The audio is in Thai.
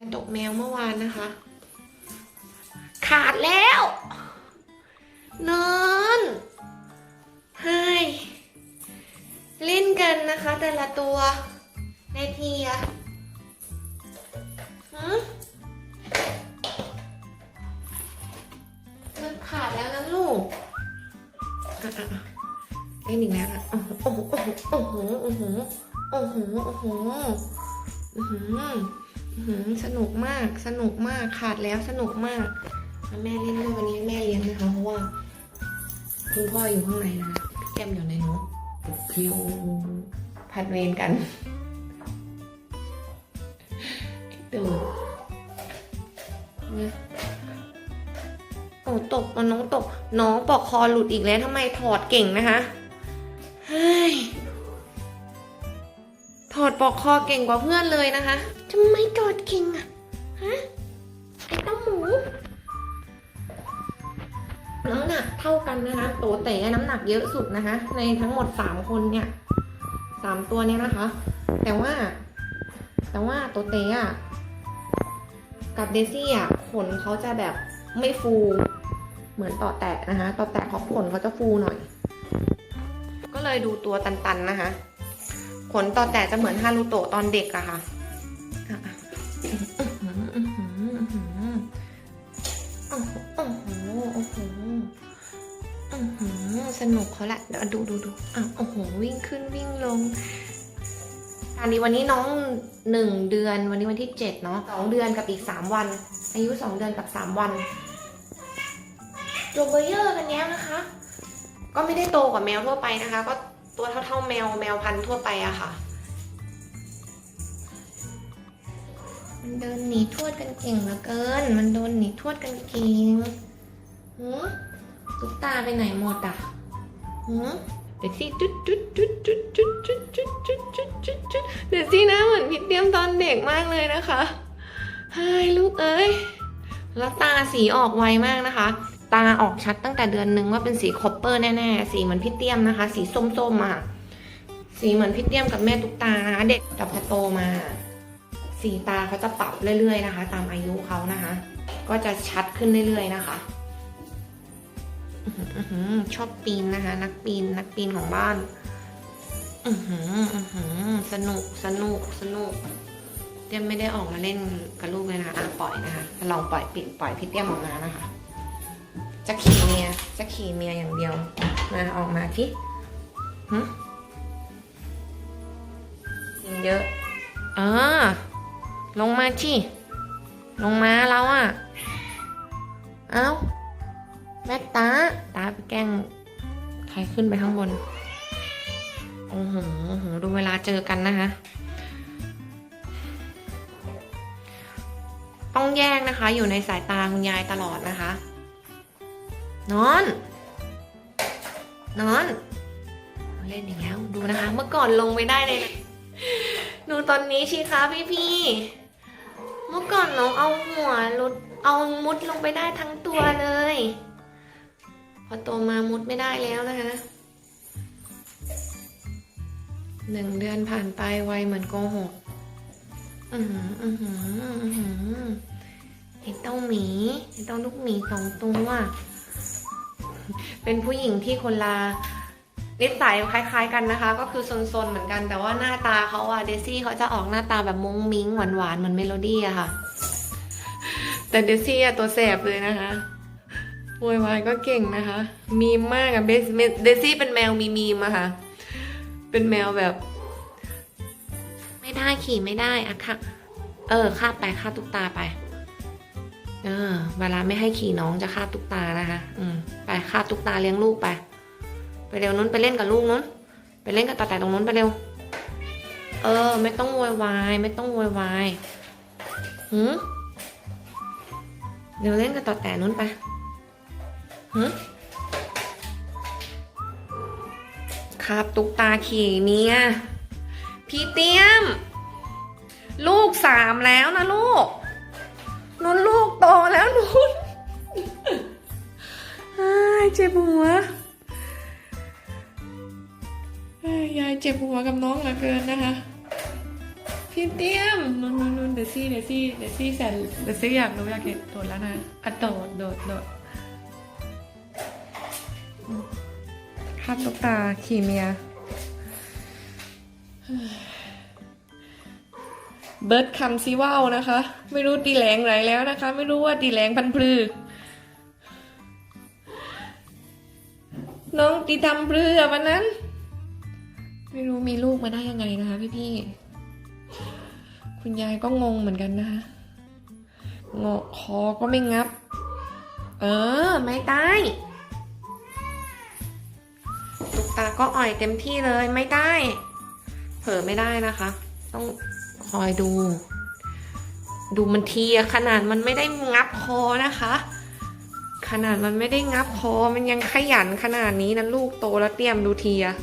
กระดกแมวเมื่อวานนะคะ ขาดแล้วนอนเฮ้เล่นกันนะคะ แต่ละตัวในทีอะฮะมันขาดแล้วนะลูกอะอะอะเล่นอีกแล้วนะโอ้โหโอ้โหโอ้โหโอ้โหโอ้โหโอ้โห สนุกมาก สนุกมาก ขาดแล้วสนุกมากแล้วแม่เล่นด้วยวันนี้แม่เลี้ยงนะคะ เพราะว่าคุณพ่ออยู่ข้างในนะคะพี่แก้มอยู่ในนู้นคิวผัดเวรกันดูเนี่ยโอ้ตกอะน้องตก น้องปอกคอหลุดอีกแล้วทำไมถอดเก่งนะคะเฮ้ยถอดปลอกคอเก่งกว่าเพื่อนเลยนะคะ ทำไมถอดเก่งอะฮะ ไอ้ต้าหมู น้ำหนักเท่ากันนะคะโตเต๋น้ำหนักเยอะสุดนะคะ ในทั้งหมดสามคนเนี่ยสามตัวเนี้ยนะคะ แต่ว่า แต่ว่าโตเต๋อะกับเดซี่อะขนเขาจะแบบไม่ฟู เหมือนต่อแตะนะคะต่อแตะเขาขนเขาจะฟูหน่อย ก็เลยดูตัวตันๆนะคะ ขนต่อแต่จะเหมือนฮารุโตะตอนเด็กอะค่ะ นุกเขาแหละเดี๋ยวดูดูดูอะโอ้โหวิ่งขึ้นวิ่งลงอันนี้วันนี้น้องหนึ่งเดือนวันนี้วันที่เจ็ดเนาะสองเดือนกับอีกสามวัน อายุสองเดือนกับสามวันตัวเบอร์เยอร์กันแย้มนะคะ ก็ไม่ได้โตกว่าแมวทั่วไปนะคะ ก็ตัวเท่าๆแมวแมวพันธุ์ทั่วไปอะค่ะมันเดินหนีทวดกันเก่งเหลือเกิน มันโดนหนีทวดกันเก่งหืมตุ๊กตาไปไหนหมดอะหืม เด็กซี่จุดจุดจุดจุดจุดจุดจุดจุดจุดจุดจุดเด็กซี่นะเหมือนพิดเดียมตอนเด็กมากเลยนะคะไฮลูกเอ้ยแล้วตาสีออกไวมากนะคะ ตาออกชัดตั้งแต่เดือนหนึ่งว่าเป็นสีคอปเปอร์แน่ๆสีเหมือนพี่เตี้ยมนะคะ สีส้มๆอะสีเหมือนพี่เตี้ยมกับแม่ตุ๊กตานะคะ เด็กแต่พอโตมา สีตาเขาจะปรับเรื่อยๆนะคะ ตามอายุเขานะคะ ก็จะชัดขึ้นเรื่อยๆนะคะ ชอบปีนนะคะ นักปีนนักปีนของบ้านอือหืออือหือสนุกสนุกสนุกเตี้ยมไม่ได้ออกมาเล่นกับลูกเลยนะคะอะปล่อยนะคะ ลองปล่อยปิดปล่อยพี่เตี้ยมออกมานะคะ จะขี่เมียจะขี่เมียอย่างเดียว มาออกมาที่หึยิงเยอะ เออ ลงมาที่ ลงมาแล้วอะ เอ้า แม่ตาตาไปแกล้งใครขึ้นไปข้างบนโอ้โหโอ้โหดูเวลาเจอกันนะคะ ต้องแยกนะคะ อยู่ในสายตาคุณยายตลอดนะคะ นอน นอน เล่นอีกแล้วดูนะคะ เมื่อก่อนลงไม่ได้เลยดูตอนนี้ชีคะพี่พี่ๆเมื่อก่อนน้องเอาหัวลุดเอามุดลงไปได้ทั้งตัวเลย พอโตมามุดไม่ได้แล้วนะคะหนึ่งเดือนผ่านไปไวเหมือนโกหกอือหืออือหืออือหือไอ้เต้าหมีไอ้เต้าลูกหมีสองตัวเป็นผู้หญิงที่คนละนิสัยคล้ายๆกันนะคะ ก็คือซนๆเหมือนกัน แต่ว่าหน้าตาเขาอะเดซี่เขาจะออกหน้าตาแบบมุ้งมิ้งหวานๆเหมือนเมโลดี้อะค่ะ แต่เดซี่อะตัวแสบเลยนะคะ โวยวายก็เก่งนะคะ มีมากอะเบสเดซี่เป็นแมวมีมีมอะค่ะ เป็นแมวแบบ ไม่ได้ขี่ไม่ได้อะค่ะ เออคาบไปคาตุ๊กตาไป เออ เวลาไม่ให้ขี่น้องจะคาตุ๊กตานะคะ อืม ไปคาตุ๊กตาเลี้ยงลูกไป ไปเร็วนู้นไปเล่นกับลูกนู้น ไปเล่นกับตาแต่ตรงนู้นไปเร็ว เออ ไม่ต้องโวยวายไม่ต้องโวยวายหืมเดี๋ยวเล่นกับตาแต่นู้นไป คาบตุ๊กตาขี่เมียพี่เตี้ยม ลูกสามแล้วนะลูกนุ่นลูกโตแล้วนุ่นเจ็บหัวยายเจ็บหัวกับน้องเหลือเกินนะคะพี่เตี้ยมนู่นนู่นนู่นเดี๋ยวซี่เดี๋ยวซี่เดี๋ยวซี่แสนเดี๋ยวซี่อยากรู้อยากเห็นโดดแล้วนะอะโดดโดดโดด ภาพตุ๊กตาขี่เมีย เบิร์ดคำซีว่าวนะคะ ไม่รู้ตีแหลงไหนแล้วนะคะ ไม่รู้ว่าตีแหลงพันพลือ น้องตีทำพลือวันนั้น ไม่รู้มีลูกมาได้ยังไงนะคะพี่พี่คุณยายก็งงเหมือนกันนะคะงอคอก็ไม่งับ เออ ไม่ได้ลูก ตาก็อ่อยเต็มที่เลยไม่ได้ เผลอไม่ได้นะคะ ต้องคอยดู ดูมันทีขนาดมันไม่ได้งับคอนะคะ ขนาดมันไม่ได้งับคอมันยังขยันขนาดนี้นะลูกโตแล้วเตรียมดูทีอะ